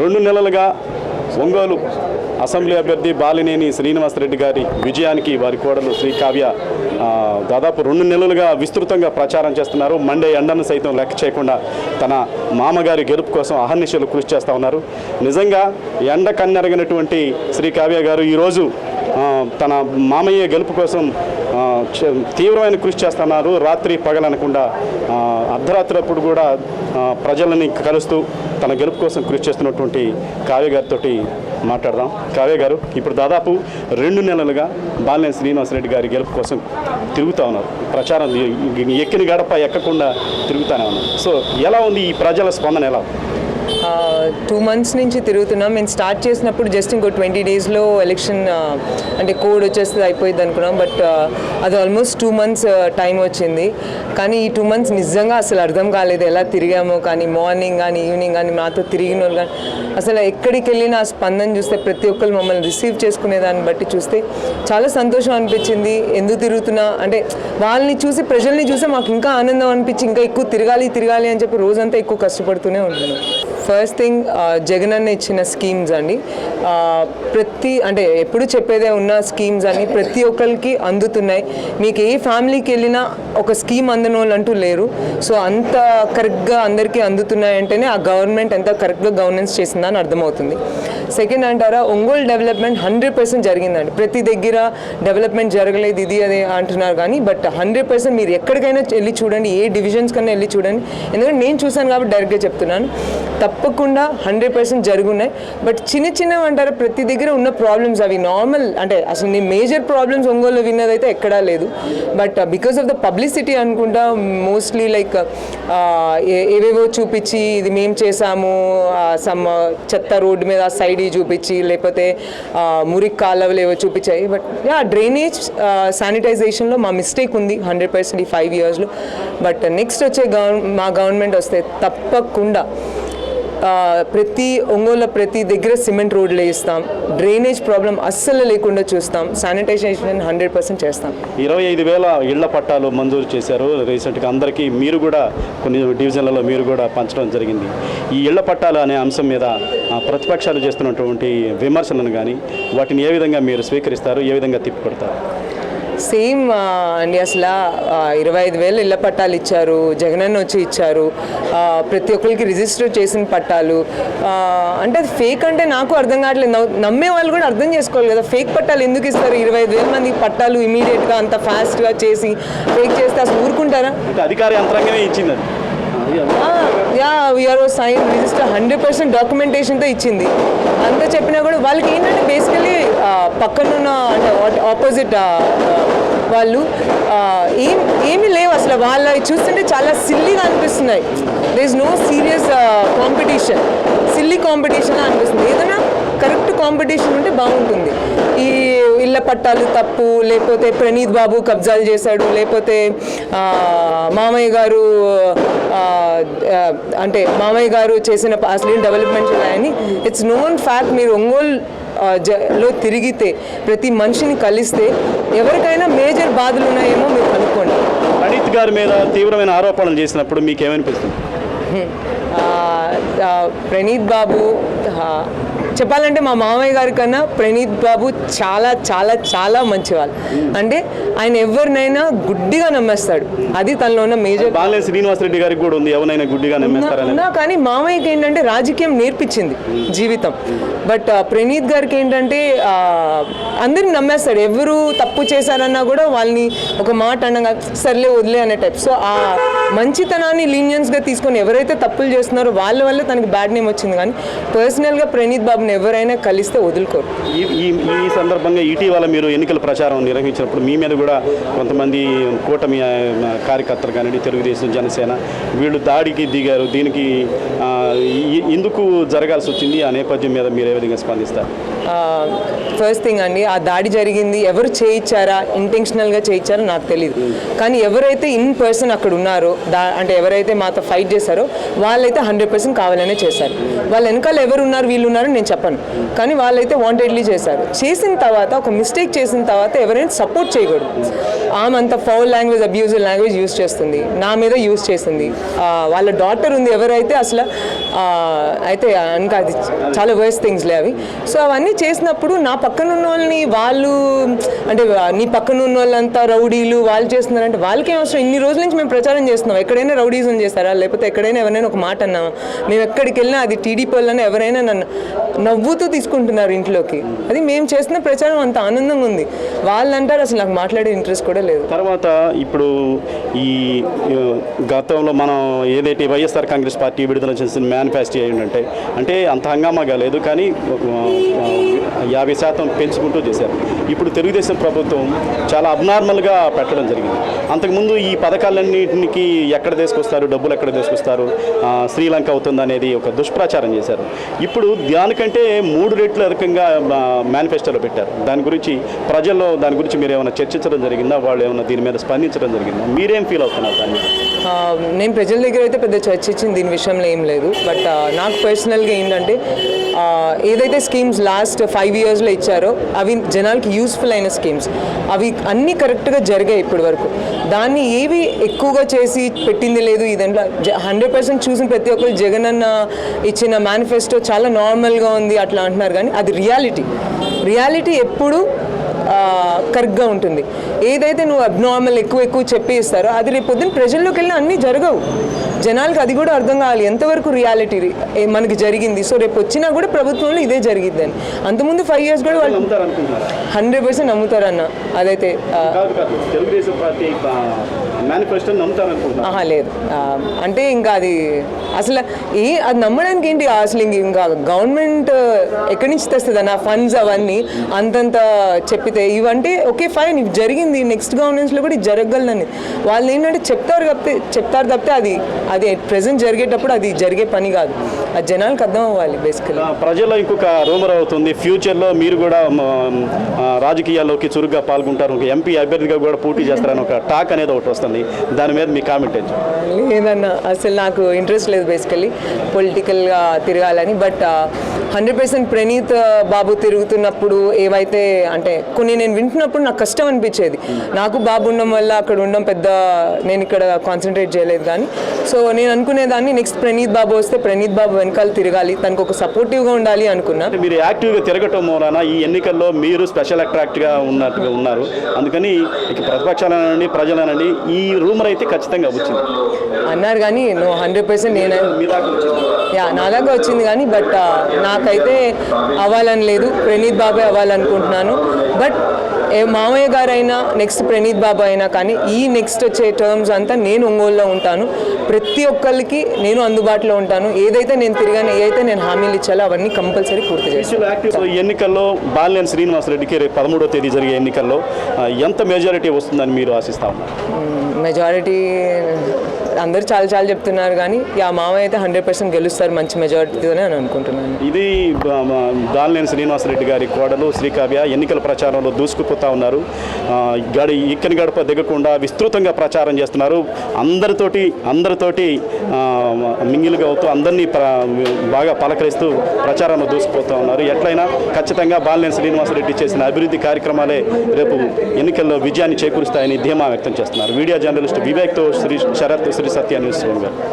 రెండు నెలలుగా ఒంగోలు అసెంబ్లీ అభ్యర్థి బాలినేని శ్రీనివాసరెడ్డి గారి విజయానికి వారి కోడలు శ్రీ కావ్య దాదాపు రెండు నెలలుగా విస్తృతంగా ప్రచారం చేస్తున్నారు. మండే ఎండను సైతం లెక్క చేయకుండా తన మామగారి గెలుపు కోసం అహర్నిశలు కృషి చేస్తూ ఉన్నారు. నిజంగా ఎండ కన్నెరగినటువంటి శ్రీ కావ్య గారు ఈరోజు తన మామయ్య గెలుపు కోసం తీవ్రమైన కృషి చేస్తున్నారు. రాత్రి పగలనకుండా అర్ధరాత్రి అప్పుడు కూడా ప్రజలని కలుస్తూ తన గెలుపు కోసం కృషి చేస్తున్నటువంటి కావ్య గారితో మాట్లాడదాం. కావ్య గారు ఇప్పుడు దాదాపు రెండు నెలలుగా బాలినేని శ్రీనివాసరెడ్డి గారి గెలుపు కోసం తిరుగుతూ ఉన్నారు. ప్రచారం ఎక్కిన గడప ఎక్కకుండా తిరుగుతూనే ఉన్నారు. సో ఎలా ఉంది ఈ ప్రజల స్పందన ఎలా? ఉంది? టూ మంత్స్ నుంచి తిరుగుతున్నాం. మేము స్టార్ట్ చేసినప్పుడు జస్ట్ ఇంకో ట్వంటీ డేస్లో ఎలక్షన్ అంటే కోడ్ వచ్చేస్తుంది అయిపోయింది అనుకున్నాం. బట్ అది ఆల్మోస్ట్ టూ మంత్స్ టైం వచ్చింది. కానీ ఈ టూ మంత్స్ నిజంగా అసలు అర్థం కాలేదు ఎలా తిరిగామో. కానీ మార్నింగ్ కానీ ఈవినింగ్ కానీ మాతో తిరిగిన వాళ్ళు కానీ అసలు ఎక్కడికి వెళ్ళిన ఆ స్పందన చూస్తే ప్రతి ఒక్కరు మమ్మల్ని రిసీవ్ చేసుకునే దాన్ని బట్టి చూస్తే చాలా సంతోషం అనిపించింది. ఎందుకు తిరుగుతున్నా? అంటే వాళ్ళని చూసి ప్రజల్ని చూసి మాకు ఇంకా ఆనందం అనిపించి ఇంకా ఎక్కువ తిరగాలి తిరగాలి అని చెప్పి రోజంతా ఎక్కువ కష్టపడుతూనే ఉంటున్నాం. ఫస్ట్ థింగ్ జగన్ అన్న ఇచ్చిన స్కీమ్స్ అండి. Uh, ప్రతి అంటే ఎప్పుడు చెప్పేదే ఉన్న స్కీమ్స్ అని ప్రతి ఒక్కరికి అందుతున్నాయి. మీకు ఏ ఫ్యామిలీకి వెళ్ళినా ఒక స్కీమ్ అందని వాళ్ళు అంటూ లేరు. సో అంత కరెక్ట్గా అందరికీ అందుతున్నాయి అంటేనే ఆ గవర్నమెంట్ ఎంత కరెక్ట్గా గవర్నెన్స్ చేసిందని అర్థమవుతుంది. సెకండ్ అంటారా ఒంగోలు డెవలప్మెంట్ హండ్రెడ్ పర్సెంట్ జరిగిందండి. ప్రతి దగ్గర డెవలప్మెంట్ జరగలేదు ఇది అది అంటున్నారు కానీ బట్ హండ్రెడ్ పర్సెంట్ మీరు ఎక్కడికైనా వెళ్ళి చూడండి ఏ డివిజన్స్ కన్నా వెళ్ళి చూడండి. ఎందుకంటే నేను చూశాను కాబట్టి డైరెక్ట్గా చెప్తున్నాను. తప్పకుండా హండ్రెడ్ పర్సెంట్ జరుగున్నాయి. బట్ చిన్న చిన్నవి అంటారు ప్రతి దగ్గర ఉన్న ప్రాబ్లమ్స్ అవి నార్మల్ అంటే అసలు నీ మేజర్ ప్రాబ్లమ్స్ ఒంగోలు విన్నదైతే ఎక్కడా లేదు. But because of the publicity అనుకుంటా మోస్ట్లీ లైక్ uh, ఏవేవో చూపించి ఇది మేము చేసాము సమ్ uh, చెత్త రోడ్డు మీద సైడ్ చూపించి లేకపోతే మురికి కాలువలు ఏవో చూపించాయి. బట్ యా డ్రైనేజ్ శానిటైజేషన్లో మా మిస్టేక్ ఉంది హండ్రెడ్ పర్సెంట్ ఈ ఫైవ్ ఇయర్స్లో బట్ uh, నెక్స్ట్ వచ్చే గవర్ మా గవర్నమెంట్ వస్తే తప్పకుండా ప్రతి ఒంగోలు ప్రతి దగ్గర సిమెంట్ రోడ్లు వేస్తాం డ్రైనేజ్ ప్రాబ్లం అస్సలు లేకుండా చూస్తాం. శానిటైజేషన్ హండ్రెడ్ పర్సెంట్ చేస్తాం. ఇరవై ఐదు వేల ఇళ్ళ పట్టాలు మంజూరు చేశారు. రీసెంట్గా అందరికీ మీరు కూడా కొన్ని డివిజన్లలో మీరు కూడా పంచడం జరిగింది. ఈ ఇళ్ళ పట్టాలు అనే అంశం మీద ప్రతిపక్షాలు చేస్తున్నటువంటి విమర్శలను కానీ వాటిని ఏ విధంగా మీరు స్వీకరిస్తారు? ఏ విధంగా తిప్పికొడతారు? సేమ్ అండి అసలు ఇరవై ఐదు వేలు ఇళ్ళ పట్టాలు ఇచ్చారు జగనన్న వచ్చి ఇచ్చారు ప్రతి ఒక్కరికి రిజిస్టర్ చేసిన పట్టాలు అంటే అది ఫేక్ అంటే నాకు అర్థం కావట్లేదు. నమ్మే వాళ్ళు కూడా అర్థం చేసుకోవాలి కదా ఫేక్ పట్టాలు ఎందుకు ఇస్తారు? ఇరవై ఐదు వేల మంది పట్టాలు ఇమీడియట్గా అంత ఫాస్ట్గా చేసి ఫేక్ చేస్తే అసలు ఊరుకుంటారా? అధికార యంత్రాంగమే ఇచ్చింది అది. Yeah sign register hundred percent డాక్యుమెంటేషన్తో ఇచ్చింది. అంత చెప్పినా కూడా వాళ్ళకి ఏంటంటే బేసికలీ పక్కనున్న అంటే ఆపోజిట్ వాళ్ళు ఏం ఏమీ లేవు అసలు. వాళ్ళ చూస్తుంటే చాలా సిల్లీగా అనిపిస్తున్నాయి. There is no serious competition silly competition అనిపిస్తుంది. ఏదైనా కరెక్ట్ కాంపిటీషన్ ఉంటే బాగుంటుంది. ఈ ఇళ్ళ పట్టాలు తప్పు లేకపోతే ప్రణీత్ బాబు కబ్జాలు చేశాడు లేకపోతే మామయ్య గారు అంటే మామయ్య గారు చేసిన ప- అసలు డెవలప్మెంట్ చేయాలని ఇట్స్ నోన్ ఫ్యాక్ట్ మీరు ఒంగోలు లో తిరిగితే ప్రతి మనిషిని కలిస్తే ఎవరికైనా మేజర్ బాధలు ఉన్నాయేమో మీరు కనుక్కోండి ప్రణీత్ గారి మీద తీవ్రమైన ఆరోపణలు చేసినప్పుడు మీకు ఏమనిపిస్తుంది ప్రణీత్ బాబు చెప్పాలంటే మా మామయ్య గారి కన్నా ప్రణీత్ బాబు చాలా చాలా చాలా మంచివాళ్ళు. అంటే ఆయన ఎవరినైనా గుడ్డిగా నమ్మేస్తాడు. అది తనలో ఉన్న మేజర్ బాలినేని శ్రీనివాసరెడ్డి గారికి కూడా ఉంది. ఎవరైనా గుడ్డిగా నమ్మేస్తారని. ఉన్నా కానీ మామయ్యకి ఏంటంటే రాజకీయం నేర్పించింది జీవితం. బట్ ఆ, ప్రణీత్ గారికి ఏంటంటే అందరిని నమ్మేస్తాడు. ఎవరు తప్పు చేశారన్నా కూడా వాళ్ళని ఒక మాట అనగా సర్లే వదిలే అనే టైప్ సో ఆ మంచితనాన్ని లీనియన్స్గా తీసుకొని ఎవరైతే తప్పులు చేస్తున్నారో వాళ్ళ వల్ల తనకి బ్యాడ్ నేమ్ వచ్చింది. కానీ పర్సనల్గా ప్రణీత్ బాబుని ఎవరైనా కలిస్తే వదులుకోరు. ఈ ఈ సందర్భంగా ఇటీవల మీరు ఎన్నికల ప్రచారం నిర్వహించినప్పుడు మీ మీద కూడా కొంతమంది కూటమి కార్యకర్తలు కానివ్వండి తెలుగుదేశం జనసేన వీళ్ళు దాడికి దిగారు. దీనికి ఎందుకు జరగాల్సి వచ్చింది. ఆ నేపథ్యం మీద మీరు ఏ విధంగా స్పందిస్తారు? ఫస్ట్ థింగ్ అండి ఆ దాడి జరిగింది ఎవరు చేయించారా ఇంటెన్షనల్గా చేయించారో నాకు తెలియదు కానీ ఎవరైతే ఇన్ పర్సన్ అక్కడ ఉన్నారో దా అంటే ఎవరైతే మాతో ఫైట్ చేశారో వాళ్ళైతే హండ్రెడ్ పర్సెంట్ కావాలనే చేశారు. వాళ్ళ వెనకాల ఎవరు ఉన్నారు వీళ్ళు ఉన్నారో నేను చెప్పను. కానీ వాళ్ళైతే వాంటెడ్లీ చేశారు. చేసిన తర్వాత ఒక మిస్టేక్ చేసిన తర్వాత ఎవరైనా సపోర్ట్ చేయకూడదు. ఆమె అంత foul language abusive language use చేస్తుంది. నా మీద యూస్ చేసింది వాళ్ళ డాటర్ ఉంది ఎవరైతే అసలు అయితే ఇంకా అది చాలా వర్స్ థింగ్స్లే అవి. సో అవన్నీ చేసినప్పుడు నా పక్కన ఉన్న వాళ్ళని వాళ్ళు అంటే నీ పక్కన ఉన్న వాళ్ళంతా రౌడీలు వాళ్ళు చేస్తున్నారంటే వాళ్ళకే అవసరం? ఇన్ని రోజుల నుంచి మేము ప్రచారం చేస్తున్నాం. ఎక్కడైనా రౌడీజం చేస్తారా లేకపోతే ఎక్కడైనా ఎవరైనా ఒక మాట అన్నామా మేము ఎక్కడికి వెళ్ళినా అది టీడీపీ వాళ్ళని ఎవరైనా నన్ను నవ్వుతూ తీసుకుంటున్నారు ఇంట్లోకి. అది మేము చేస్తున్న ప్రచారం అంత ఆనందంగా ఉంది. వాళ్ళు అంటారు అసలు నాకు మాట్లాడే ఇంట్రెస్ట్ కూడా లేదు. తర్వాత ఇప్పుడు ఈ గతంలో మనం ఏదైతే వైఎస్ఆర్ కాంగ్రెస్ పార్టీ విడుదల చేసిన మేనిఫెస్టో ఏంటంటే అంటే అంత హంగామాగా లేదు కానీ యాభై శాతం పెంచుకుంటూ చేశారు. ఇప్పుడు తెలుగుదేశం ప్రభుత్వం చాలా అబ్నార్మల్గా పెట్టడం జరిగింది. అంతకుముందు ఈ పథకాలన్నింటికి ఎక్కడ తీసుకొస్తారు డబ్బులు ఎక్కడ తీసుకొస్తారు శ్రీలంక అవుతుంది అనేది ఒక దుష్ప్రచారం చేశారు. ఇప్పుడు దానికంటే మూడు రెట్లు రకంగా మేనిఫెస్టోలో పెట్టారు. దాని గురించి ప్రజల్లో దాని గురించి మీరు ఏమైనా చర్చించడం జరిగిందా? వాళ్ళు ఏమైనా దీని మీద స్పందించడం జరిగిందా? మీరేం ఫీల్ అవుతున్నారు దాని నేను ప్రజల దగ్గర అయితే పెద్ద చర్చించింది దీని విషయంలో ఏం లేదు. బట్ నాకు పర్సనల్గా ఏంటంటే ఏదైతే స్కీమ్స్ లాస్ట్ ఫైవ్ ఇయర్స్లో ఇచ్చారో అవి జనాలకి యూస్ఫుల్ అయిన స్కీమ్స్. అవి అన్నీ కరెక్ట్గా జరిగాయి ఇప్పటి వరకు. దాన్ని ఏవి ఎక్కువగా చేసి పెట్టింది లేదు ఇదంట్లో హండ్రెడ్ పర్సెంట్ చూసిన ప్రతి ఒక్కరు జగన్ అన్న ఇచ్చిన మేనిఫెస్టో చాలా నార్మల్గా ఉంది అట్లా అంటున్నారు కానీ అది రియాలిటీ. రియాలిటీ ఎప్పుడు కరెక్ట్గా ఉంటుంది. ఏదైతే నువ్వు అబ్నార్మల్ ఎక్కువ ఎక్కువ చెప్పి ఇస్తారో అది రేపు పొద్దున్న ప్రజల్లోకి వెళ్ళినా అన్నీ జరగవు. జనాలకు అది కూడా అర్థం కావాలి. ఎంతవరకు రియాలిటీ మనకి జరిగింది? సో రేపు వచ్చినా కూడా ప్రభుత్వంలో ఇదే జరిగిద్దని. అంతకుముందు ఫైవ్ ఇయర్స్ కూడా వాళ్ళు హండ్రెడ్ పర్సెంట్ నమ్ముతారన్న. అదైతే తెలుగుదేశం పార్టీ మేనిఫెస్టో లేదు. అంటే ఇంకా అది అసలు ఏ అది నమ్మడానికి ఏంటి? అసలు ఇంక ఇంకా గవర్నమెంట్ ఎక్కడి నుంచి తెస్తుంది అన్న ఫండ్స్ అవన్నీ అంతంత చెప్పితే ఇవంటే ఓకే ఫైన్ ఇది జరిగింది. నెక్స్ట్ గవర్నెన్స్లో కూడా ఇది జరగగలదని. వాళ్ళు ఏంటంటే చెప్తారు తప్పితే చెప్తారు తప్పితే అది అది ప్రెసెంట్ జరిగేటప్పుడు అది జరిగే పని కాదు. అది జనాలకు అర్థం అవ్వాలి బేసికలీ ఆ, ప్రజల్లో ఇంకొక రూమర్ అవుతుంది. ఫ్యూచర్లో మీరు కూడా ఆ, రాజకీయాల్లోకి చురుగ్గా పాల్గొంటారు. ఒక ఎంపీ అభ్యర్థిగా కూడా పోటీ చేస్తారని ఒక టాక్ అనేది ఒకటి వస్తుంది. దాని మీద మీ కామెంట్ లేదన్న అసలు నాకు ఇంట్రెస్ట్ లేదు బేసికలీ పొలిటికల్గా తిరగాలని బట్ హండ్రెడ్ పర్సెంట్ ప్రణీత్ ఆ, బాబు తిరుగుతున్నప్పుడు ఏవైతే అంటే కొన్ని నేను వింటున్నప్పుడు నాకు కష్టం అనిపించేది. నాకు బాబు ఉండడం వల్ల అక్కడ ఉండడం పెద్ద నేను ఇక్కడ కాన్సన్ట్రేట్ చేయలేదు కానీ. సో నేను అనుకునేదాన్ని నెక్స్ట్ ప్రణీత్ బాబు వస్తే ప్రణీత్ బాబు వెనకాల తిరగాలి తనకు ఒక సపోర్టివ్గా ఉండాలి అనుకున్నా. మీరు యాక్టివ్గా తిరగటం మూలన ఈ ఎన్నికల్లో మీరు స్పెషల్ అట్రాక్ట్గా ఉన్నట్టుగా ఉన్నారు. అందుకని ఇక ప్రతిపక్షాలనండి ప్రజలనండి ఈ రూమర్ అయితే ఖచ్చితంగా వచ్చింది. అన్నారు కానీ నో హండ్రెడ్ పర్సెంట్ నేను యా నా దాకా వచ్చింది కానీ బట్ నాకైతే అవ్వాలని లేదు. ప్రణీత్ బాబే అవ్వాలనుకుంటున్నాను. బట్ మామయ్య గారైనా నెక్స్ట్ ప్రణీత్ బాబు అయినా కానీ ఈ నెక్స్ట్ వచ్చే టర్మ్స్ అంతా నేను ఒంగోలులో ఉంటాను. ప్రతి ఒక్కరికి నేను అందుబాటులో ఉంటాను. ఏదైతే నేను తిరిగాను ఏదైతే నేను హామీలు ఇచ్చాలో అవన్నీ కంపల్సరీ పూర్తి చేస్తాను. ఎన్నికల్లో బాలినేని శ్రీనివాసరెడ్డికి రేపు పదమూడో తేదీ జరిగే ఎన్నికల్లో ఎంత మెజారిటీ వస్తుందని మీరు ఆశిస్తా ఉన్నారు? మెజారిటీ అందరూ చాలా చాలా చెప్తున్నారు కానీ ఆ మామయ్య అయితే హండ్రెడ్ పర్సెంట్ గెలుస్తారు మంచి మెజారిటీతోనే అని అనుకుంటున్నాను. ఇది బ- దానిలేని శ్రీనివాసరెడ్డి గారి కోడలు శ్రీకావ్య ఎన్నికల ప్రచారంలో దూసుకుపోతా ఉన్నారు. గడి ఇక్కని గడప దిగకుండా విస్తృతంగా ప్రచారం చేస్తున్నారు. అందరితోటి అందరితోటి మింగిలుగా అవుతూ అందరినీ బాగా పలకరిస్తూ ప్రచారంలో దూసుకుపోతా ఉన్నారు. ఎట్లయినా ఖచ్చితంగా బాలినేని శ్రీనివాసరెడ్డి చేసిన అభివృద్ధి కార్యక్రమాలే రేపు ఎన్నికల్లో విజయాన్ని చేకూరుస్తాయని ధీమా వ్యక్తం చేస్తున్నారు. మీడియా జర్నలిస్ట్ వివేక్తో శ్రీ శరత్ శ్రీ సత్య న్యూస్ గారు